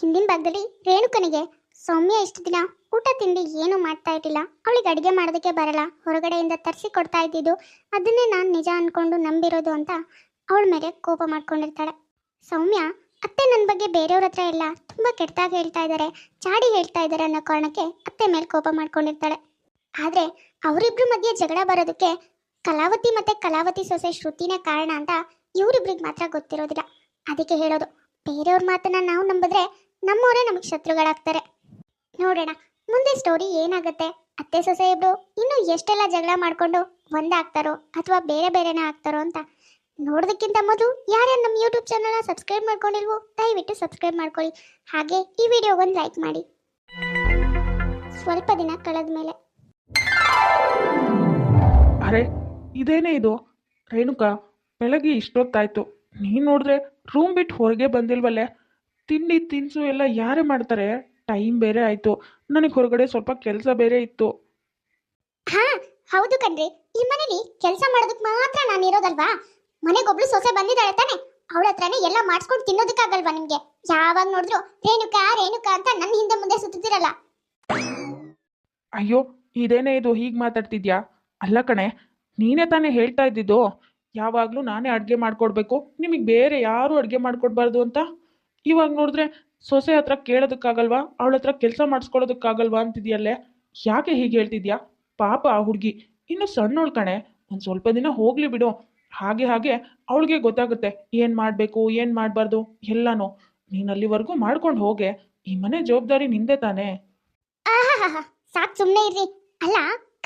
ಹಿಂದಿನ ಭಾಗದಲ್ಲಿ ರೇಣುಕನಿಗೆ ಸೌಮ್ಯ ಇಷ್ಟು ದಿನ ಊಟ ತಿಂಡಿ ಏನು ಮಾಡ್ತಾ ಇರಲಿಲ್ಲ. ಅವಳಿಗೆ ಅಡುಗೆ ಮಾಡೋದಕ್ಕೆ ಬರಲ್ಲ. ಹೊರಗಡೆಯಿಂದ ತರಿಸಿ ಕೊಡ್ತಾ ಇದ್ದಿದ್ದು ಅದನ್ನೇ ನಾನು ನಿಜ ಅಂದ್ಕೊಂಡು ನಂಬಿರೋದು ಅಂತ ಅವಳ ಮೇಲೆ ಕೋಪ ಮಾಡ್ಕೊಂಡಿರ್ತಾಳೆ. ಸೌಮ್ಯ, ಅತ್ತೆ ನನ್ನ ಬಗ್ಗೆ ಬೇರೆಯವ್ರ ಹತ್ರ ಎಲ್ಲ ತುಂಬ ಕೆಟ್ಟದಾಗಿ ಹೇಳ್ತಾ ಇದ್ದಾರೆ ಚಾಡಿ ಹೇಳ್ತಾ ಇದ್ದಾರೆ ಅನ್ನೋ ಕಾರಣಕ್ಕೆ ಅತ್ತೆ ಮೇಲೆ ಕೋಪ ಮಾಡ್ಕೊಂಡಿರ್ತಾಳೆ. ಆದರೆ ಅವರಿಬ್ರ ಮಧ್ಯೆ ಜಗಳ ಬರೋದಕ್ಕೆ ಕಲಾವತಿ ಮತ್ತು ಕಲಾವತಿ ಸೊಸೆ ಶ್ರುತಿನೇ ಕಾರಣ ಅಂತ ಇವರಿಬ್ರಿಗೆ ಮಾತ್ರ ಗೊತ್ತಿರೋದಿಲ್ಲ. ಅದಕ್ಕೆ ಹೇಳೋದು, ಬೇರೆಯವ್ರ ಮಾತನ್ನ ನಾವು ನಂಬಿದ್ರೆ ನಮ್ಮವರೇ ನಮಗೆ ಶತ್ರುಗಳಾಗ್ತಾರೆ. ನೋಡೋಣ, ಮುಂದೆ ಸ್ಟೋರಿ ಏನಾಗುತ್ತೆ? ಅತ್ತೆ ಸೊಸೆ ಇಬ್ರು ಇನ್ನು ಎಷ್ಟೆಲ್ಲ ಜಗಳ ಮಾಡ್ಕೊಂಡು ಒಂದಾಗ್ತಾರೋ ಅಥವಾ ಬೇರೆ ಬೇರೆನೇ ಆಗ್ತಾರೋ ಅಂತ ನೋಡೋದಕ್ಕಿಂತ ಮೊದಲು ಯಾರ್ಯಾರು ನಮ್ಮ ಯೂಟ್ಯೂಬ್ ಚಾನಲ್ನ ಸಬ್ಸ್ಕ್ರೈಬ್ ಮಾಡ್ಕೊಂಡಿಲ್ವೋ ದಯವಿಟ್ಟು ಸಬ್ಸ್ಕ್ರೈಬ್ ಮಾಡ್ಕೊಳ್ಳಿ. ಹಾಗೆ ಈ ವಿಡಿಯೋಗೊಂದು ಲೈಕ್ ಮಾಡಿ. ಸ್ವಲ್ಪ ದಿನ ಕಳೆದ ಮೇಲೆ. ಅರೆ, ಇದೇನೇ ಇದು? ರೇಣುಕಾ, ಬೆಳಗ್ಗೆ ಇಷ್ಟೊತ್ತಾಯ್ತು. ನೀನು ನೋಡಿದ್ರೆ ರೂಮ್ ಬಿಟ್ಟು ಹೊರಗೆ ಬಂದಿಲ್ವಲ್ಲೇ? ತಿಂಡಿ ತಿನಿಸು ಎಲ್ಲ ಯಾರೇ ಮಾಡ್ತಾರೆ ಟೈಮ್ ಬೇರೆ ಆಯಿತು. ನನಗೆ ಹೊರಗಡೆ ಸ್ವಲ್ಪ ಕೆಲಸ ಬೇರೆ ಇತ್ತು. ಹಾ ಹೌದು ಕಣ್ರಿ. ಈ ಮನೇಲಿ ಕೆಲಸ ಮಾಡೋದಕ್ಕೆ ಮಾತ್ರ ನಾನು ಇರೋದಲ್ವಾ? ಮನೆಗೊಬ್ಳು ಸೊಸೆ ಬಂದಿದ್ದಾಳೆ ತಾನೆ ಅವಳ ಹತ್ರನೇ ಎಲ್ಲ ಮಾಡಿಸ್ಕೊಂಡು ತಿನ್ನೋದಕ್ಕಾಗಲ್ವಾ ನಿಮಗೆ? ಯಾವಾಗ ನೋಡಿದ್ರು ರೇಣುಕಾ ರೇಣುಕಾ ಅಂತ ನನ್ನ ಹಿಂದೆ ಮುಂದೆ ಸುತ್ತಿದ್ದೀರಲ್ಲ. ಅಯ್ಯೋ ಇದೇನೇ ಇದು? ಹೀಗೆ ಮಾತಾಡ್ತಿದ್ಯಾ? ಅಲ್ಲ ಕಣೆ ನೀನೇ ತಾನೇ ಹೇಳ್ತಾ ಇದ್ದಿದ್ದು? ಯಾವಾಗಲೂ ನಾನೇ ಅಡುಗೆ ಮಾಡಿಕೊಡ್ಬೇಕು. ನಿಮಗೆ ಬೇರೆ ಯಾರೂ ಅಡುಗೆ ಮಾಡಿಕೊಡ್ಬಾರ್ದು ಅಂತ? ಇವಾಗ ನೋಡಿದ್ರೆ ಸೊಸೆ ಹತ್ರ ಕೇಳೋದಕ್ಕಾಗಲ್ವಾ? ಅವಳ ಹತ್ರ ಕೆಲಸ ಮಾಡಿಸ್ಕೊಳ್ಳೋದಕ್ಕಾಗಲ್ವಾ ಅಂತಿದ್ಯಲ್ಲೇ? ಯಾಕೆ ಹೀಗೆ ಹೇಳ್ತಿದ್ಯಾ? ಪಾಪ ಆ ಹುಡುಗಿ. ಇನ್ನು ಸಣ್ಣವಳು ಕಣೆ. ಒಂದು ಸ್ವಲ್ಪ ದಿನ ಹೋಗ್ಲಿ ಬಿಡು. ಹಾಗೆ ಹಾಗೆ ಅವಳಿಗೆ ಗೊತ್ತಾಗುತ್ತೆ. ಏನು ಮಾಡಬೇಕು, ಏನು ಮಾಡಬಾರ್ದು? ಎಲ್ಲಾನು. ನೀನು ಅಲ್ಲಿವರೆಗೂ ಮಾಡ್ಕೊಂಡು ಹೋಗೆ. ಈ ಮನೆ ಜವಾಬ್ದಾರಿ ನಿಂದೆ ತಾನೇ. ಸಾಕ್ ಸುಮ್ಮನೆ ಇರ್ರಿ. ಅಲ್ಲ,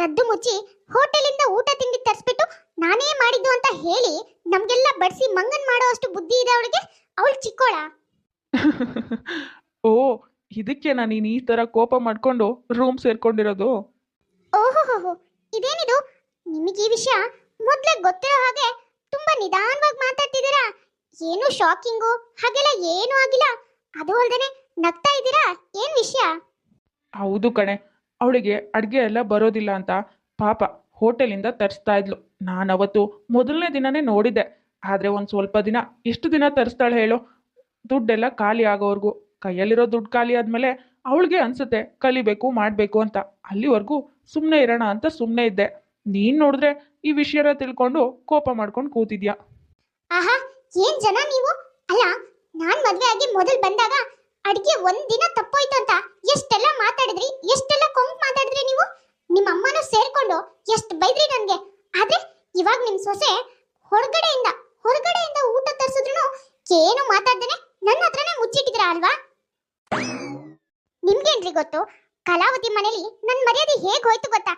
ಕದ್ದು ಮುಚ್ಚಿ ಹೋಟೆಲಿಂದ ಊಟ ತಿಂಡಿ ತರಿಸ್ಬಿಟ್ಟು ನಾನೇ ಮಾಡಿದ್ದು ಅಂತ ಹೇಳಿ ನಮ್ಗೆಲ್ಲ ಬಡಿಸಿ ಮಂಗನ್ ಮಾಡೋ ಅಷ್ಟು ಬುದ್ಧಿ ಇದೆ ಅವಳಿಗೆ? ಅವಳು ಚಿಕ್ಕೋಳ? ಓ ಇದಕ್ಕೆ ನೀನು ಈ ತರ ಕೋಪ ಮಾಡ್ಕೊಂಡು ರೂಮ್ ಸೇರ್ಕೊಂಡಿರೋದು? ಓಹೋಹೋ ಇದೇನಿದು? ನಿಮಗೆ ಈ ವಿಷಯ ಮೊದ್ಲೇ ಗೊತ್ತಿರೋ ಹಾಗೆ ತುಂಬಾ ನಿಧಾನವಾಗಿ ಮಾತಾಡ್ತಿದ್ದೀರಾ? ಏನು ಶಾಕಿಂಗು ಹಾಗೆಲ್ಲ ಏನು ಆಗಿಲ್ಲ. ಅದು ಅಲ್ದೇನೆ ನಗ್ತಾ ಇದ್ದೀರಾ? ಏನ್ ವಿಷಯ? ಹೌದು ಕಣೆ. ಅವಳಿಗೆ ಅಡುಗೆ ಎಲ್ಲ ಬರೋದಿಲ್ಲ ಅಂತ ಪಾಪ ಹೋಟೆಲಿಂದ ತರಿಸ್ತಾ ಇದ್ಲು. ನಾನು ಅವತ್ತು ಮೊದಲನೇ ದಿನನೇ ನೋಡಿದ್ದೆ. ಆದರೆ ಒಂದು ಸ್ವಲ್ಪ ದಿನ ಎಷ್ಟು ದಿನ ತರಿಸ್ತಾಳೆ ಹೇಳು. ದುಡ್ಡೆಲ್ಲ ಖಾಲಿ ಆಗೋವರೆಗೂ, ಕೈಯಲ್ಲಿರೋ ದುಡ್ಡು ಖಾಲಿ ಆದಮೇಲೆ ಅವಳಿಗೆ ಅನಿಸುತ್ತೆ, ಕಲಿಬೇಕು, ಮಾಡಬೇಕು ಅಂತ. ಅಲ್ಲಿವರೆಗೂ ಸುಮ್ಮನೆ ಇರೋಣ ಅಂತ ಸುಮ್ಮನೆ ಇದ್ದೆ. ನೀನು ನೋಡಿದ್ರೆ ಈ ವಿಷಯನ ತಿಳ್ಕೊಂಡು ಕೋಪ ಮಾಡ್ಕೊಂಡು ಕೂತಿದ್ಯಾ? ಆಹಾ, ಏನ್ ಜನ ನೀವು? ಅಲ್ಲ, ನಾನ್ ಮದ್ವೆ ಆಗಿ ಮೊದಲ್ ಬಂದಾಗ ಅಡ್ಗೆ ಒಂದ್ ದಿನ ತಪ್ಪೋಯ್ತು ಅಂತ ಎಷ್ಟೆಲ್ಲ ಮಾತಾಡಿದ್ರಿ, ಎಷ್ಟೆಲ್ಲ ಕೊಂಕ್ ಮಾತಾಡಿದ್ರಿ ನೀವು? ನಿಮ್ಮ ಅಮ್ಮನೂ ಸೇರ್ಕೊಂಡು ಎಷ್ಟು ಬೈದ್ರಿ ನನ್ಗೆ. ಆದ್ರೆ ಇವಾಗ ನಿಮ್ ಸೊಸೆ ಹೊರಗಡೆಯಿಂದ ಹೊರಗಡೆಯಿಂದ ಊಟ ತರಿಸಿದ್ರು ಏನು ಮಾತಾಡ್ದೇನೆ ನನ್ನ ಹತ್ರನೇ ಮುಚ್ಚಿಟ್ಟಿದ್ರ ಅಲ್ವಾ ನಿಮ್ಗೇನ್ರಿ ಗೊತ್ತು? ಕಲಾವತಿ ಮನೇಲಿ ನನ್ ಮರ್ಯಾದೆ ಹೇಗ್ ಹೋಯ್ತು ಗೊತ್ತಾ?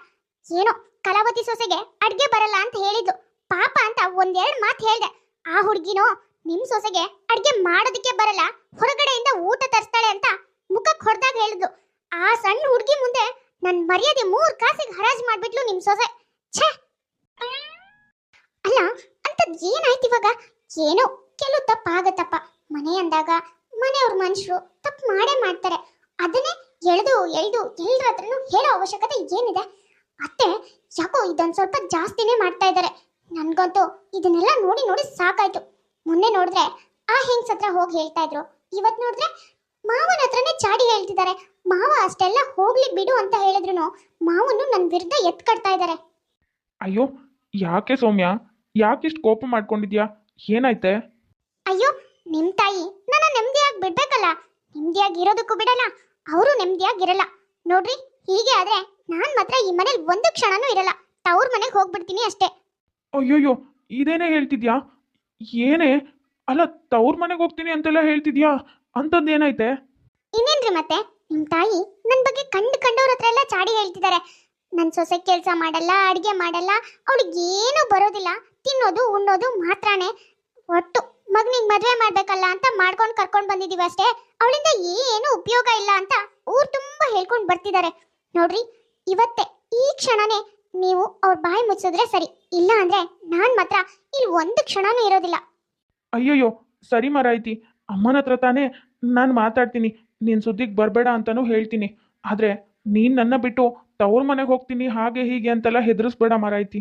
ಏನೋ ಕಲಾವತಿ ಸೊಸೆಗೆ ಅಡ್ಗೆ ಬರಲ್ಲ ಅಂತ ಹೇಳಿದ್ಲು. ಪಾಪ ಅಂತ ಒಂದೆರಡು ಮಾತು ಹೇಳ್ದೆ. ಆ ಹುಡುಗಿನೋ ನಿಮ್ ಸೊಸೆಗೆ ಅಡ್ಗೆ ಮಾಡೋದಕ್ಕೆ ಬರಲ್ಲ, ಹೊರಗಡೆಯಿಂದ ಊಟ ತರಿಸ್ತಾಳೆ ಅಂತ ಮುಖಕ್ಕೆ ಹೊಡೆದಾಗ ಹೇಳಿದ್ಲು. ಆ ಸಣ್ಣ ಹುಡುಗಿ ಮುಂದೆ ನನ್ ಮರ್ಯಾದೆ ಮೂರ್ ಕಾಸಿಗೆ ಹರಾಜ್ ಮಾಡ್ಬಿಟ್ಲು ನಿಮ್ ಸೊಸೆ. ಛೇ! ಅಲ್ಲ, ಅಂತದ್ ಏನಾಯ್ತು ಇವಾಗ? ಏನೋ ಕೆಲವು ತಪ್ಪಾಗತ್ತಪ್ಪ. ಮನೆ ಅಂದಾಗ ಮನೆಯವ್ರ ಮನುಷ್ಯರು ತಪ್ಪು ಮಾಡೇ ಮಾಡ್ತಾರೆ. ಅದನ್ನೇ ಎಳೆದು ಎಳೆದು ಎಲ್ಲರ ಹತ್ರನೂ ಹೇಳೋ ಅವಶ್ಯಕತೆ ಏನಿದೆ? ಅತ್ತೆ ಯಾಕೋ ಇದೊಂದು ಸ್ವಲ್ಪ ಜಾಸ್ತಿನೇ ಮಾಡ್ತಾ ಇದ್ದಾರೆ. ನನಗಂತೂ ಇದನ್ನೆಲ್ಲ ನೋಡಿ ನೋಡಿ ಸಾಕಾಯ್ತು. ಮೊನ್ನೆ ನೋಡಿದ್ರೆ ಆ ಹೆಂಗ್ಸ್ ಹತ್ರ ಹೋಗಿ ಹೇಳ್ತಾ ಇದ್ರು. ಇವತ್ ನೋಡಿದ್ರೆ ಮಾವನ ಹತ್ರನೇ ಚಾಡಿ ಹೇಳ್ತಿದ್ದಾರೆ. ಮಾವ ಅಷ್ಟೆಲ್ಲ ಹೋಗ್ಲಿ ಬಿಡು ಅಂತ ಹೇಳಿದ್ರು ಮಾವನು ನನ್ನ ವಿರುದ್ಧ ಎತ್ ಕಟ್ತಾ ಇದ್ದಾರೆ. ಅಯ್ಯೋ ಯಾಕೆ ಸೌಮ್ಯ? ಯಾಕಿಷ್ಟು ಕೋಪ ಮಾಡ್ಕೊಂಡಿದ್ಯಾ? ಏನಾಯ್ತೆ? ಅಯ್ಯೋ ನಿಮ್ ತಾಯಿ ನನ್ನ ನೆಮ್ಮದಿಯಾಗಿ ಬಿಡ್ಬೇಕಲ್ಲ. ನೆಮ್ಮದಿಯಾಗಿ ಇರೋದಕ್ಕೂ ಬಿಡಲ್ಲ. ಅವರು ನೆಮ್ಮದಿಯಾಗಿರಲ್ಲ. ನೋಡ್ರಿ ಹೀಗೆ ಆದ್ರೆ ನಾನ್ ಮಾತ್ರ ಈ ಮನೇಲಿ ಒಂದು ಕ್ಷಣನೂ ಇರಲ್ಲ. ತವ್ರ ಮನೆಗೆ ಹೋಗ್ಬಿಡ್ತೀನಿ ಅಷ್ಟೇ. ಅಯ್ಯೋಯ್ಯೋ ಇದೇನೇ ಹೇಳ್ತಿದ್ಯಾ? ಏನೇ? ಅಲ್ಲ ತವ್ರ ಮನೆಗೆ ಹೋಗ್ತೀನಿ ಅಂತೆಲ್ಲ ಹೇಳ್ತಿದ್ಯಾ? ಅಂತದ್ದೇನೈತೆ ಏನೈತೆ ಇನ್ನೇನ್ರಿ ಮತ್ತೆ? ನಿಮ್ ತಾಯಿ ನನ್ ಬಗ್ಗೆ ಕಂಡು ಕಂಡವ್ರ ಹತ್ರ ಎಲ್ಲ ಚಾಡಿ ಹೇಳ್ತಿದ್ದಾರೆ ನನ್ ಸೊಸೆ ಕೆಲಸ ಮಾಡಲ್ಲ ಅಡಿಗೆ ಮಾಡಲ್ಲ ಅವಳಿಗೆ ಏನೂ ಬರೋದಿಲ್ಲ. ತಿನ್ನೋದು ಉಣ್ಣೋದು ಮಾತ್ರನೇ. ಒಟ್ಟು ಮಗನಿಗೆ ಮದುವೆ ಮಾಡ್ಬೇಕಲ್ಲ ಅಂತ ಮಾಡ್ಕೊಂಡು ಕರ್ಕೊಂಡು ಬಂದಿದೀವಿ ಅಷ್ಟೇ. ಅವಳಿಂದ ಏನು ಉಪಯೋಗ ಇಲ್ಲ ಅಂತ ಊರ್ ತುಂಬಾ ಹೇಳ್ಕೊಂಡು ಬರ್ತಿದ್ದಾರೆ ನೋಡ್ರಿ ಇವತ್ತೇ ಈ ಕ್ಷಣನೇ ನೀವು ಅವ್ರ ಬಾಯಿ ಮುಚ್ಚಿದ್ರೆ ಸರಿ. ಇಲ್ಲ ಅಂದ್ರೆ ನಾನ್ ಮಾತ್ರ ಇಲ್ಲಿ ಒಂದು ಕ್ಷಣನೂ ಇರೋದಿಲ್ಲ. ಅಯ್ಯಯ್ಯೋ ಸರಿ ಮರಾಯ್ತಿ. ಅಮ್ಮನ ಹತ್ರ ತಾನೇ ನಾನು ಮಾತಾಡ್ತೀನಿ. ನಿನ್ ಸುದ್ದಿಗೆ ಬರಬೇಡ ಅಂತಾನೂ ಹೇಳ್ತೀನಿ. ಆದ್ರೆ ನೀನ್ ನನ್ನ ಬಿಟ್ಟು ತವ್ರ ಮನೆಗೆ ಹೋಗ್ತೀನಿ ಹಾಗೆ ಹೀಗೆ ಅಂತೆಲ್ಲ ಹೆದರಿಸ್ಬೇಡ ಮರಾಯ್ತಿ.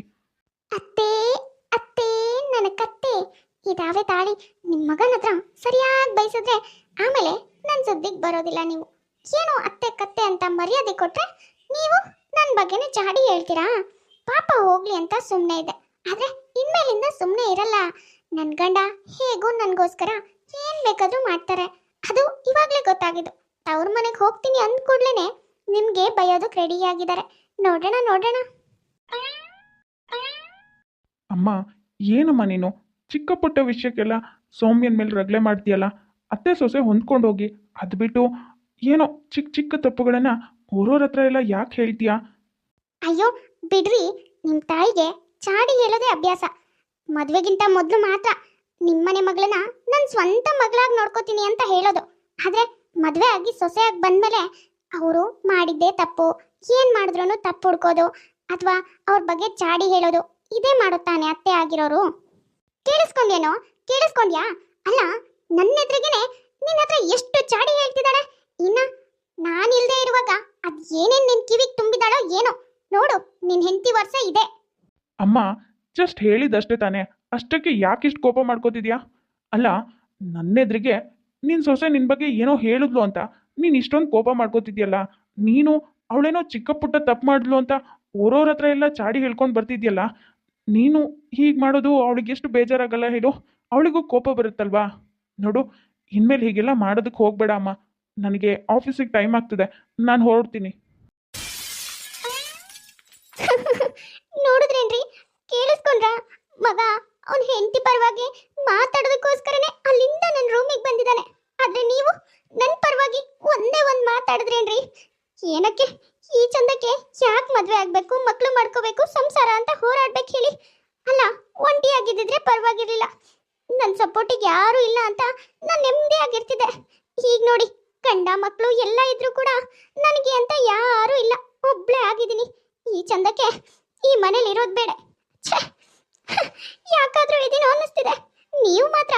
ಅತ್ತೆ ಅತ್ತೆ ನನ್ನ ಕತ್ತೆ ಇದಾವೆ ತಾಳಿ ನಿಮ್ಮ ಮಗನ ಹತ್ರ ಸರಿಯಾಗಿ ಬಯಸಿದ್ರೆ ಆಮೇಲೆ ನನ್ನ ಸುದ್ದಿಗೆ ಬರೋದಿಲ್ಲ ನೀವು. ಏನು ಅತ್ತೆ ಕತ್ತೆ ಅಂತ ಮರ್ಯಾದೆ ಕೊಟ್ರೆ ನೀವು ನನ್ನ ಬಗ್ಗೆನೇ ಚಾಡಿ ಹೇಳ್ತೀರಾ? ಪಾಪ ಹೋಗ್ಲಿ ಅಂತ ಸುಮ್ಮನೆ ಇದೆ ಆದ್ರೆ ಇನ್ಮೇಲಿಂದ ಸುಮ್ಮನೆ ಇರಲ್ಲ. ನನ್ನ ಗಂಡ ಹೇಗೂ ನನಗೋಸ್ಕರ ಏನ್ ಬೇಕಾದ್ರೂ ಮಾಡ್ತಾರೆ. ಅದು ಇವಾಗ್ಲೇ ಗೊತ್ತಾಗಿದ್ದು. ತವ್ರ ಮನೆಗೆ ಹೋಗ್ತೀನಿ ಅಂದ್ಕೂಡ್ಲೇನೆ ನಿಮ್ಗೆ ಬಯೋದಕ್ಕೆ ರೆಡಿ ಆಗಿದ್ದಾರೆ. ನೋಡೋಣ ನೋಡೋಣ. ಅಮ್ಮ, ಏನಮ್ಮ ನೀನು? ಚಿಕ್ಕ ಪುಟ್ಟ ವಿಷಯಕ್ಕೆಲ್ಲ ಸೌಮ್ಯನ ಮೇಲೆ ರಗಳೆ ಮಾಡ್ತೀಯಲ್ಲ, ಅತ್ತೆ ಸೊಸೆ ಹೊಂದ್ಕೊಂಡು ಹೋಗಿ ಅದು ಬಿಟ್ಟು ಏನೋ ಚಿಕ್ಕ ಚಿಕ್ಕ ತಪ್ಪುಗಳನ್ನು ಓರೋರ ಹತ್ರ ಎಲ್ಲ ಯಾಕೆ ಹೇಳ್ತೀಯಾ? ಅಯ್ಯೋ, ಬಿಡ್ರಿ. ನಿಮ್ಮ ತಾಯಿಗೆ ಚಾಡಿ ಹೇಳೋದೇ ಅಭ್ಯಾಸ. ಮದುವೆಗಿಂತ ಮೊದಲು ಮಾತ್ರ ನಿಮ್ಮನೆ ಮಗಳನ್ನ ನನ್ನ ಸ್ವಂತ ಮಗಳಾಗಿ ನೋಡ್ಕೋತೀನಿ ಅಂತ ಹೇಳೋದು. ಆದ್ರೆ ಮದುವೆ ಆಗಿ ಸೊಸೆಯಾಗಿ ಬಂದ್ಮೇಲೆ ಅವರು ಮಾಡಿದ್ದೇ ತಪ್ಪು, ಏನ್ ಮಾಡಿದ್ರು ತಪ್ಪು ಹುಡ್ಕೋದು, ಅಥವಾ ಅವ್ರ ಬಗ್ಗೆ ಚಾಡಿ ಹೇಳೋದು, ಇದೇ ಮಾಡುತ್ತಾನೆ ಅತ್ತೆ ಆಗಿರೋರು. ಕೇಳಿಸ್ಕೊಂಡೇನೋ ಕೇಳಿಸ್ಕೊಂಡ್ಯಾ? ಅಲ್ಲ, ನನ್ನ ಎದುರಿಗೆನೆ ನಿನ್ನ ಹತ್ರ ಎಷ್ಟು ಚಾಡಿ ಹೇಳ್ತಿದ್ದಾಳೆ? ಇನ್ನ ನಾನಿಲ್ದೇ ಇರುವಾಗ ಅದ್ ಏನೇನ್ ನಿನ್ ಕಿವಿಗ್ ತುಂಬಿದಾಳೋ ಏನೋ? ನೋಡು, ನಿನ್ ಹೆಂಡತಿ ವರ್ಷ ಇದೆ. ಅಮ್ಮ ಜಸ್ಟ್ ಹೇಳಿದಷ್ಟೇ ತಾನೆ. ಅಷ್ಟಕ್ಕೆ ಯಾಕಿಷ್ಟು ಕೋಪ ಮಾಡ್ಕೋತಿದ್ಯಾ? ಅಲ್ಲ ನನ್ನೆದ್ರಿಗೆ ನಿನ್ನ ಸೊಸೆ ನಿನ್ನ ಬಗ್ಗೆ ಏನೋ ಹೇಳಿದ್ಲು ಅಂತ. ನೀನು ಇಷ್ಟೊಂದು ಕೋಪ ಮಾಡ್ಕೋತಿದ್ಯಲ್ಲ. ನೀನು ಅವಳೇನೋ ಚಿಕ್ಕ ಪುಟ್ಟ ತಪ್ಪು ಮಾಡಿದ್ಲು ಅಂತ ಓರೋರ ಹತ್ರ ಎಲ್ಲ ಚಾಡಿ ಹೇಳ್ಕೊಂಡು ಬರ್ತಿದ್ಯಲ್ಲ. ನೀನು ಹೀಗೆ ಮಾಡೋದು ಅವಳಿಗೆ ಎಷ್ಟು ಬೇಜಾರಾಗಲ್ಲ ಹೇಳು. ಅವಳಿಗೂ ಕೋಪ ಬರುತ್ತಲ್ವಾ? ನೋಡು, ಇನ್ಮೇಲೆ ಹೀಗೆಲ್ಲ ಮಾಡೋದಕ್ಕೆ ಹೋಗ್ಬೇಡ ಅಮ್ಮ. ನನಗೆ ಆಫೀಸಿಗೆ ಟೈಮ್ ಆಗ್ತದೆ. ನಾನು ಹೊರಡ್ತೀನಿ. ನೋಡಿದ್ರೇನ್ರಿ? ಕೇಳಿಸ್ಕೊಂಡ್ರ? ಮಗ, ಅವನ ಹೆಂಡತಿ ಪರವಾಗಿ ಮಾತಾಡೋದಕ್ಕೋಸ್ಕರನೇ ಅಲ್ಲಿಂದ ನನ್ನ ರೂಮಿಗೆ ಬಂದಿದ್ದಾನೆ. ಆದ್ರೆ ನೀವು ನನ್ನ ಪರವಾಗಿ ಒಂದೇ ಒಂದು ಮಾತಾಡಿದ್ರೇನ್ರಿ? ಏನಕ್ಕೆ? ಈ ಚಂದಕ್ಕೆ ಯಾಕೆ ಮದುವೆ ಆಗ್ಬೇಕು ಮಕ್ಕಳು ಮಾಡ್ಕೋಬೇಕು, ಸಂಸಾರ ಅಂತ ಹೋರಾಡ್ಬೇಕು ಹೇಳಿ. ಅಲ್ಲ ಒಂಟಿಯಾಗಿದ್ದಿದ್ರೆ ಪರವಾಗಿರ್ಲಿಲ್ಲ. ನನ್ನ ಸಪೋರ್ಟಿಗೆ ಯಾರು ಇಲ್ಲ ಅಂತ ನಾನು ನೆಮ್ಮದಿಯಾಗಿರ್ತಿದ್ದೆ ಈಗ ನೋಡಿ, ಗಂಡ ಮಕ್ಕಳು ಎಲ್ಲ ಇದ್ರೂ ಕೂಡ ನನಗೆ ಅಂತ ಯಾರು ಇಲ್ಲ. ಒಬ್ಳೇ ಆಗಿದ್ದೀನಿ. ಈ ಚಂದಕ್ಕೆ ಈ ಮನೇಲಿ ಇರೋದು ಬೇಡ. ಛೇ! ಯಾಕಾದ್ರೂ ಇದೀನೋ ಅನ್ನಿಸ್ತಿದೆ. ನೀವು ಮಾತ್ರ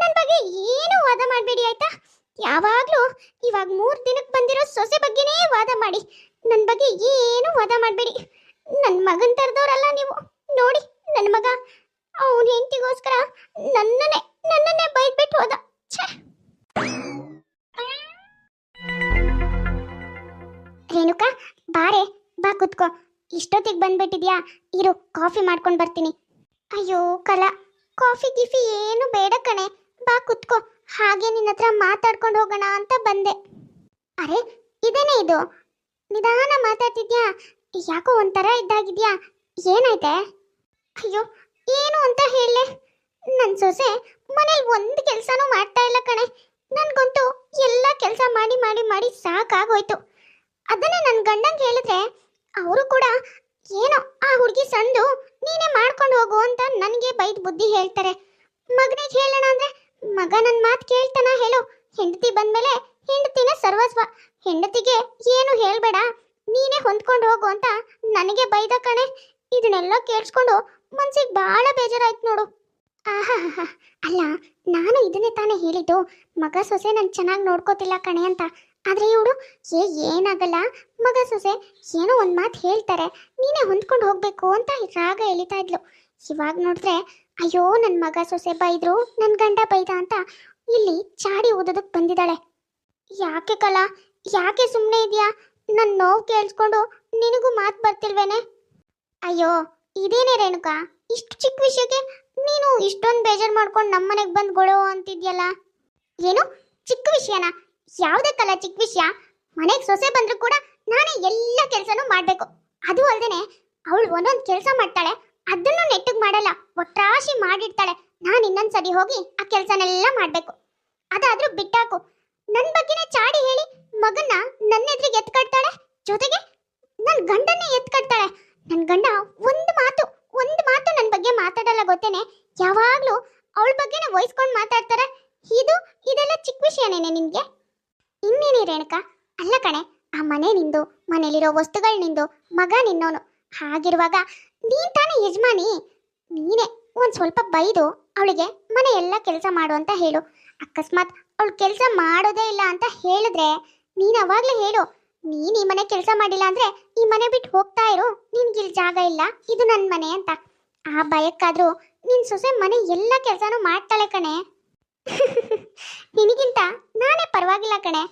ನನ್ನ ಬಗ್ಗೆ ಏನೂ ವಾದ ಮಾಡಬೇಡಿ, ಆಯ್ತಾ? ಯಾವಾಗಲೂ ಇವಾಗ ಮೂರು ದಿನಕ್ಕೆ ಬಂದಿರೋ ಸೊಸೆ ಬಗ್ಗೆನೇ ವಾದ ಮಾಡಿ. ನನ್ನ ಬಗ್ಗೆ ಏನು ವಾದ ಮಾಡಬೇಡಿ. ನನ್ನ ಮಗನ್ ತರದವರಲ್ಲ ನೀವು. ನೋಡಿ ನನ್ನ ಮಗ. ಅವನ ಹೆಂಡತಿಗೋಸ್ಕರ ನನ್ನನ್ನೇ ನನ್ನನ್ನೇ ಬೈದ್ಬಿಟ್ಟು ಹೋದ. ರೇಣುಕಾ, ಬಾರೆ, ಬಾ ಕುತ್ಕೋ. ಇಷ್ಟೊತ್ತಿಗೆ ಬಂದ್ಬಿಟ್ಟಿದ್ಯಾ? ಇರು, ಕಾಫಿ ಮಾಡ್ಕೊಂಡು ಬರ್ತೀನಿ. ಅಯ್ಯೋ, ಕಲಾ. ಕಾಫಿ ಗಿಫಿ ಏನು ಬೇಡ ಕಣೆ. ಬಾ ಕುತ್ಕೋ. ಹಾಗೆ ನಿನ್ನ ಹತ್ರ ಮಾತಾಡ್ಕೊಂಡು ಹೋಗೋಣ ಅಂತ ಬಂದೆ. ಅರೆ ಇದೇನೆ ಇದು? ನಿಧಾನ ಮಾತಾಡ್ತಿದ್ಯಾ? ಯಾಕೋ ಒಂಥರ ಇದ್ದಾಗಿದ್ಯಾ? ಏನಾಯ್ತೆ? ಅಯ್ಯೋ, ಏನು ಅಂತ ಹೇಳಲೆ? ನನ್ನ ಸೊಸೆ ಮನೇಲಿ ಒಂದು ಕೆಲಸನೂ ಮಾಡ್ತಾ ಇಲ್ಲ ಕಣೆ. ನನಗಂತೂ ಎಲ್ಲ ಕೆಲಸ ಮಾಡಿ ಮಾಡಿ ಮಾಡಿ ಸಾಕಾಗೋಯ್ತು. ಅದನ್ನೇ ನನ್ನ ಗಂಡಂಗೆ ಹೇಳಿದ್ರೆ ಅವರು ಕೂಡ ಏನೋ ಆ ಹುಡುಗಿ ಸಂದು ನೀನೇ ಮಾಡ್ಕೊಂಡು ಹೋಗು ಅಂತ ನನಗೆ ಬೈದ್ ಬುದ್ಧಿ ಹೇಳ್ತಾರೆ. ಮಗನಿಗೆ ಹೇಳೋಣ ಅಂದ್ರೆ ಮಗ ನನ್ನ ಮಾತು ಕೇಳ್ತಾನ ಹೇಳು? ಹೆಂಡತಿ ಬಂದ್ಮೇಲೆ ಹೆಂಡತಿನ ಸರ್ವಸ್ವ. ಹೆಂಡತಿಗೆ ಏನು ಹೇಳ್ಬೇಡ. ನೀನೇ ಹೊಂದ್ಕೊಂಡು ಹೋಗು ಅಂತ ನನಗೆ ಬೈದ ಕಣೆ. ಇದನ್ನೆಲ್ಲ ಕೇಳಿಸ್ಕೊಂಡು ಮನ್ಸಿಗೆ ಬಹಳ ಬೇಜಾರಾಯ್ತು ನೋಡು. ಆಹಾ ಅಲ್ಲ, ನಾನು ಇದನ್ನೇ ತಾನೇ ಹೇಳಿದ್ದು. ಮಗ ಸೊಸೆ ನಾನು ಚೆನ್ನಾಗಿ ನೋಡ್ಕೋತಿಲ್ಲ ಕಣೆ ಅಂತ. ಆದ್ರೆ ಇವಳು ಏ, ಏನಾಗಲ್ಲ. ಮಗ ಸೊಸೆ ಏನೋ ಒಂದು ಮಾತು ಹೇಳ್ತಾರೆ. ನೀನೇ ಹೊಂದ್ಕೊಂಡು ಹೋಗ್ಬೇಕು ಅಂತ ರಾಗ ಎಳಿತಾ ಇದ್ಲು. ಇವಾಗ ನೋಡಿದ್ರೆ, ಅಯ್ಯೋ ನನ್ನ ಮಗ ಸೊಸೆ ಬೈದ್ರು ನನ್ನ ಗಂಡ ಬೈದ ಅಂತ ಇಲ್ಲಿ ಚಾಡಿ ಓದೋದಕ್ಕೆ ಬಂದಿದ್ದಾಳೆ. ಯಾಕೆ ಕಲಾ? ಯಾಕೆ ಸುಮ್ಮನೆ ಇದೆಯಾ? ನನ್ನ ನೋವು ಕೇಳಿಸ್ಕೊಂಡು ನಿನಗೂ ಮಾತು ಬರ್ತಿಲ್ವೇನೆ? ಅಯ್ಯೋ, ಇದೇನೇ ರೇಣುಕಾ? ಇಷ್ಟು ಚಿಕ್ಕ ವಿಷಯಕ್ಕೆ ನೀನು ಇಷ್ಟೊಂದು ಬೇಜಾರು ಮಾಡ್ಕೊಂಡು ನಮ್ಮ ಮನೆಗೆ ಬಂದು ಗೊಳೋ ಅಂತಿದ್ಯಲ್ಲ? ಏನು? ಚಿಕ್ಕ ವಿಷಯನ? ಯಾವುದೇ ಕಲಾ ಚಿಕ್ಕ ವಿಷಯ. ಮನೆಗೆ ಸೊಸೆ ಬಂದರೂ ಕೂಡ ನಾನೇ ಎಲ್ಲ ಕೆಲಸನೂ ಮಾಡಬೇಕು. ಅದು ಅಲ್ಲದೆ ಅವಳು ಒಂದೊಂದು ಕೆಲಸ ಮಾಡ್ತಾಳೆ ಅದನ್ನು ನೆಟ್ಟಿಗೆ ಮಾಡಲ್ಲ. ಒಟ್ರಾಶಿ ಮಾಡಿಡ್ತಾಳೆ. ನಾನು ಇನ್ನೊಂದು ಸರಿ ಹೋಗಿ ಆ ಕೆಲಸನೆಲ್ಲ ಮಾಡಬೇಕು. ಅದಾದರೂ ಬಿಟ್ಟಾಕು. ನನ್ನ ಬಗ್ಗೆನೇ ಚಾಡಿ ಹೇಳಿ ಮಗನ್ನ ನನ್ನ ಎದುರಿಗೆ ಎತ್ಕಡ್ತಾಳೆ ಜೊತೆಗೆ ನನ್ನ ಗಂಡನ್ನೇ ಎತ್ಕಡ್ತಾಳೆ ನನ್ನ ಗಂಡ ಒಂದು ಮಾತು ಒಂದು ಮಾತು ನನ್ನ ಬಗ್ಗೆ ಮಾತಾಡಲ್ಲ ಗೊತ್ತೇನೆ? ಯಾವಾಗ್ಲೂ ಅವಳ ಬಗ್ಗೆನೇ ವಹಿಸ್ಕೊಂಡು ಮಾತಾಡ್ತಾರೆ. ಇದು, ಇದೆಲ್ಲ ಚಿಕ್ಕ ವಿಷಯನೇನೆ ನಿನ್ಗೆ? ಇನ್ನೇನಿ ರೇಣುಕಾ? ಅಲ್ಲ ಕಣೆ, ಆ ಮನೆ ನಿಂದು, ಮನೇಲಿರೋ ವಸ್ತುಗಳು ನಿಂದು, ಮಗ ನಿನ್ನೋನು. ಹಾಗಿರುವಾಗ ನೀನ್ ತಾನೇ ಯಜಮಾನಿ. ನೀನೇ ಒಂದ್ ಸ್ವಲ್ಪ ಬೈದು ಅವಳಿಗೆ ಮನೆ ಎಲ್ಲ ಕೆಲಸ ಮಾಡು ಅಂತ ಹೇಳು. ಅಕಸ್ಮಾತ್ ಅವಳು ಕೆಲಸ ಮಾಡೋದೇ ಇಲ್ಲ ಅಂತ ಹೇಳಿದ್ರೆ ನೀನು ಅವಾಗಲೇ ಹೇಳು. ನೀನು ಈ ಮನೆ ಕೆಲಸ ಮಾಡಿಲ್ಲ ಅಂದರೆ ಈ ಮನೆ ಬಿಟ್ಟು ಹೋಗ್ತಾ ಇರು. ನಿನ್ಗಿಲ್ ಜಾಗ ಇಲ್ಲ. ಇದು ನನ್ನ ಮನೆ ಅಂತ. ಆ ಭಯಕ್ಕಾದರೂ ನಿನ್ನ ಸೊಸೆ ಮನೆ ಎಲ್ಲ ಕೆಲಸನೂ ಮಾಡ್ತಾಳೆ ಕಣೆ. ನಿನಗಿಂತ ನಾನೇ ಪರವಾಗಿಲ್ಲ ಕಣೆ.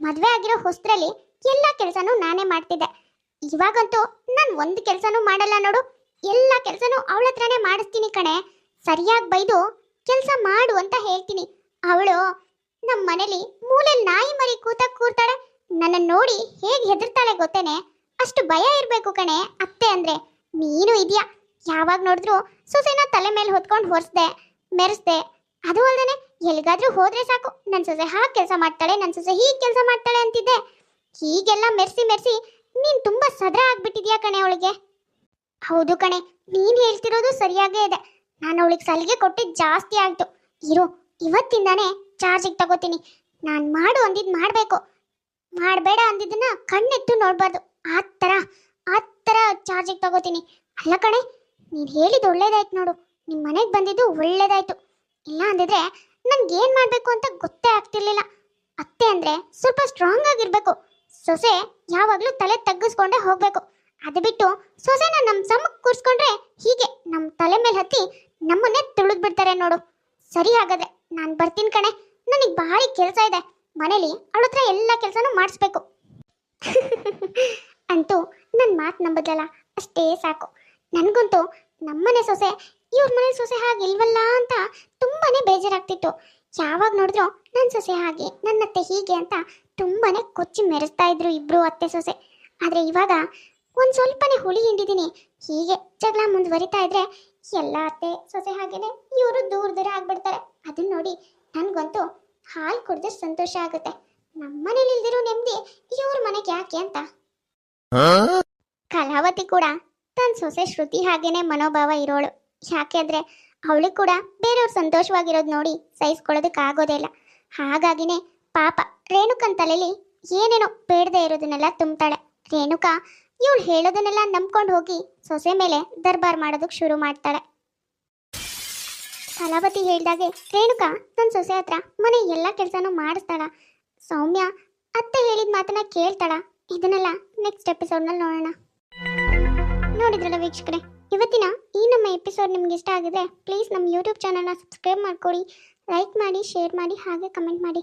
ಮದುವೆ ಆಗಿರೋ ಹೊಸ್ತ್ರಲ್ಲಿ ಎಲ್ಲ ಕೆಲಸನೂ ನಾನೇ ಮಾಡ್ತಿದ್ದೆ. ಇವಾಗಂತೂ ನಾನು ಒಂದು ಕೆಲಸನೂ ಮಾಡಲ್ಲ ನೋಡು. ಎಲ್ಲ ಕೆಲಸನೂ ಅವಳ ಹತ್ರನೇ ಮಾಡಿಸ್ತೀನಿ ಕಣೆ. ಸರಿಯಾಗಿ ಬೈದು ಕೆಲಸ ಮಾಡು ಅಂತ ಹೇಳ್ತೀನಿ. ಅವಳು ನಮ್ಮ ಮನೇಲಿ ಮೂಲೆ ನಾಯಿ ಮರಿ ಕೂತ ಕೂರ್ತಾಳೆ. ನನ್ನ ನೋಡಿ ಹೇಗೆ ಹೆದರ್ತಾಳೆ ಗೊತ್ತೇನೆ? ಅಷ್ಟು ಭಯ ಇರಬೇಕು ಕಣೆ ಅತ್ತೆ ಅಂದ್ರೆ. ನೀನು ಇದೆಯಾ? ಯಾವಾಗ ನೋಡಿದ್ರು ಸೊಸೆನ ತಲೆ ಮೇಲೆ ಹೊತ್ಕೊಂಡು ಹೊರಿಸ್ದೆ, ಮೆರೆಸ್ದೆ. ಅದು ಅಲ್ಲದೆ ಎಲ್ಲಿಗಾದ್ರೂ ಹೋದ್ರೆ ಸಾಕು. ನನ್ನ ಸೊಸೆ ಹಾಗೆ ಕೆಲಸ ಮಾಡ್ತಾಳೆ ನನ್ನ ಸೊಸೆ ಹೀಗೆ ಕೆಲಸ ಮಾಡ್ತಾಳೆ ಅಂತಿದ್ದೆ. ಹೀಗೆಲ್ಲ ಮೆರೆಸಿ ಮೆರೆಸಿ ನೀನ್ ತುಂಬಾ ಸದ್ರ ಆಗ್ಬಿಟ್ಟಿದ್ಯಾ ಕಣೆ ಅವಳಿಗೆ? ಹೌದು ಕಣೆ, ನೀನ್ ಹೇಳ್ತಿರೋದು ಸರಿಯಾಗೇ ಇದೆ. ನಾನು ಅವಳಿಗೆ ಸಲಿಗೆ ಕೊಟ್ಟಿದ್ದು ಜಾಸ್ತಿ ಆಯ್ತು. ಇರು, ಇವತ್ತಿಂದಾನೇ ಚಾರ್ಜಿಗೆ ತಗೋತೀನಿ. ನಾನು ಮಾಡು ಅಂದಿದ್ದು ಮಾಡಬೇಕು. ಮಾಡಬೇಡ ಅಂದಿದ್ದನ್ನ ಕಣ್ಣೆತ್ತು ನೋಡ್ಬಾರ್ದು. ಆ ಥರ ಆ ಥರ ಚಾರ್ಜಿಗೆ ತಗೋತೀನಿ. ಅಲ್ಲ ಕಣೆ, ನೀನು ಹೇಳಿದ್ದು ಒಳ್ಳೇದಾಯ್ತು ನೋಡು. ನಿಮ್ಮ ಮನೆಗೆ ಬಂದಿದ್ದು ಒಳ್ಳೇದಾಯ್ತು. ಇಲ್ಲ ಅಂದಿದ್ರೆ ನನಗೆ ಏನು ಮಾಡಬೇಕು ಅಂತ ಗೊತ್ತೇ ಆಗ್ತಿರ್ಲಿಲ್ಲ. ಅತ್ತೆ ಅಂದರೆ ಸ್ವಲ್ಪ ಸ್ಟ್ರಾಂಗ್ ಆಗಿರಬೇಕು. ಸೊಸೆ ಯಾವಾಗಲೂ ತಲೆ ತಗ್ಗಿಸ್ಕೊಂಡೇ ಹೋಗಬೇಕು. ಅದು ಬಿಟ್ಟು ಸೊಸೆನ ನಮ್ಮ ಸಮಕ್ಕೆ ಕೂರಿಸ್ಕೊಂಡ್ರೆ ಹೀಗೆ ನಮ್ಮ ತಲೆ ಮೇಲೆ ಹತ್ತಿ ನಮ್ಮನ್ನೇ ತುಳಿದ್ಬಿಡ್ತಾರೆ ನೋಡು. ಸರಿ ಹಾಗಾದ್ರೆ ನಾನು ಬರ್ತೀನಿ ಕಣೆ. ನನಗೆ ಭಾರಿ ಕೆಲಸ ಇದೆ. ಮನೇಲಿ ಅವಳ ಹತ್ರ ಎಲ್ಲ ಕೆಲಸನೂ ಮಾಡಿಸ್ಬೇಕು. ಅಂತೂ ನನ್ನ ಮಾತು ನಂಬದಲ್ಲ ಅಷ್ಟೇ ಸಾಕು. ನನಗಂತೂ ನಮ್ಮನೆ ಸೊಸೆ ಇವ್ರ ಮನೆ ಸೊಸೆ ಹಾಗೆ ಇಲ್ವಲ್ಲ ಅಂತ ತುಂಬಾನೇ ಬೇಜಾರಾಗ್ತಿತ್ತು. ಯಾವಾಗ ನೋಡಿದ್ರು ನನ್ನ ಸೊಸೆ ಹಾಗೆ ನನ್ನ ಅತ್ತೆ ಹೀಗೆ ಅಂತ ತುಂಬಾನೇ ಕೊಚ್ಚಿ ಮೆರೆಸ್ತಾ ಇದ್ರು ಇಬ್ರು ಅತ್ತೆ ಸೊಸೆ. ಆದ್ರೆ ಇವಾಗ ಒಂದು ಸ್ವಲ್ಪನೇ ಹುಳಿ ಹಿಂಡಿದ್ದೀನಿ ಹೀಗೆ ಜಗಳ ಮುಂದುವರಿತಾ ಇದ್ರೆ ಎಲ್ಲ ಅತ್ತೆ ಸೊಸೆ ಹಾಗೇನೆ ಇವರು ದೂರ ದೂರ ಆಗ್ಬಿಡ್ತಾರೆ. ಅದನ್ನ ನೋಡಿ ನನ್ಗಂತೂ ಹಾಲು ಕುಡಿದ್ರೆ ಸಂತೋಷ ಆಗುತ್ತೆ. ನಮ್ಮನೇಲಿ ಇಲ್ದಿರೋ ನೆಮ್ಮದಿ ಇವ್ರ ಮನೆಗೆ ಯಾಕೆ ಅಂತ. ಕಲಾವತಿ ಕೂಡ ತನ್ನ ಸೊಸೆ ಶ್ರುತಿ ಹಾಗೇನೆ ಮನೋಭಾವ ಇರೋಳು. ಯಾಕೆಂದ್ರೆ ಅವಳು ಕೂಡ ಬೇರೆಯವ್ರು ಸಂತೋಷವಾಗಿರೋದು ನೋಡಿ ಸಹಿಸ್ಕೊಳ್ಳೋದಕ್ಕಾಗೋದೇ ಇಲ್ಲ. ಹಾಗಾಗಿನೇ ಪಾಪ ರೇಣುಕನ್ ತಲೆಯಲ್ಲಿ ಏನೇನೋ ಬೇಡದೆ ಇರೋದನ್ನೆಲ್ಲ ತುಂಬ್ತಾಳೆ. ರೇಣುಕಾ ಇವಳು ಹೇಳೋದನ್ನೆಲ್ಲ ನಂಬ್ಕೊಂಡು ಹೋಗಿ ಸೊಸೆ ಮೇಲೆ ದರ್ಬಾರ್ ಮಾಡೋದಕ್ಕೆ ಶುರು ಮಾಡ್ತಾಳೆ. ಕಲಾವತಿ ಹೇಳಿದಾಗೆ, ರೇಣುಕಾ ನನ್ನ ಸೊಸೆ ಹತ್ರ ಮನೆ ಎಲ್ಲ ಕೆಲಸನೂ ಮಾಡಿಸ್ತಾಳ. ಸೌಮ್ಯ, ಅತ್ತೆ ಹೇಳಿದ ಮಾತನ್ನ ಕೇಳ್ತಾಳ. ಇದನ್ನೆಲ್ಲ ನೆಕ್ಸ್ಟ್ ಎಪಿಸೋಡ್ನಲ್ಲಿ ನೋಡೋಣ. ನೋಡಿದ್ರಲ್ಲ ವೀಕ್ಷಕರೇ, ಇವತ್ತಿನ ಈ ನಮ್ಮ ಎಪಿಸೋಡ್ ನಿಮ್ಗೆ ಇಷ್ಟ ಆಗಿದ್ರೆ ಪ್ಲೀಸ್ ನಮ್ಮ ಯೂಟ್ಯೂಬ್ ಚಾನಲ್ನ ಸಬ್ಸ್ಕ್ರೈಬ್ ಮಾಡ್ಕೊಳ್ಳಿ ಲೈಕ್ ಮಾಡಿ ಶೇರ್ ಮಾಡಿ, ಹಾಗೆ ಕಮೆಂಟ್ ಮಾಡಿ.